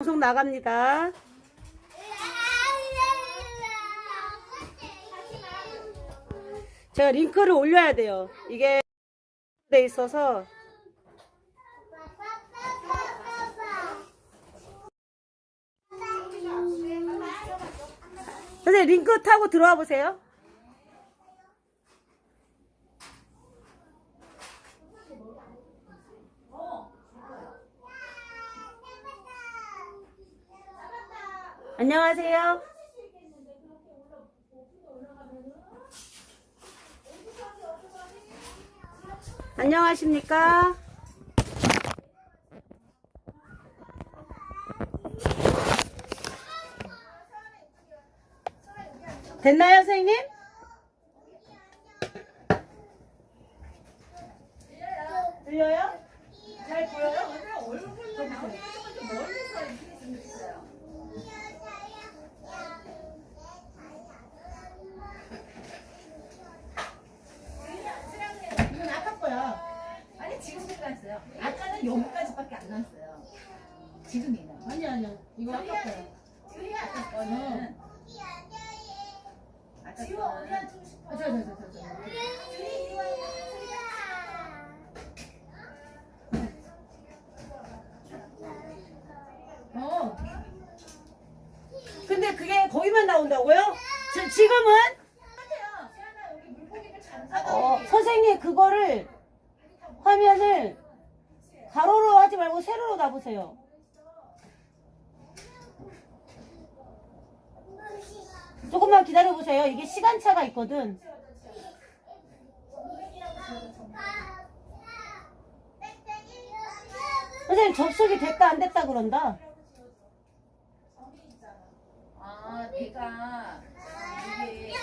방송 나갑니다. 제가 링크를 올려야 돼요. 이게 돼 있어서 선생님 링크 타고 들어와 보세요. 안녕하세요. 안녕하십니까? 됐나요, 선생님? 들려요? 잘 보여요? 이건 아까 거야. 아니 지금 생각났어요. 여기까지밖에 안 났어요. 지금이는. 아니 아니야 이거 아까 거야 지금 아까 거는. 아까 지우 거는. 언니한테 주고 싶어 저저저저 어. 근데 그게 거기만 나온다고요? 지- 지금은? 여기 물고기를. 어, 선생님 그거를 화면을 가로로 하지 말고 세로로 놔보세요. 조금만 기다려보세요. 이게 시간차가 있거든. 선생님 접속이 됐다 안 됐다 그런다. 아 내가 이게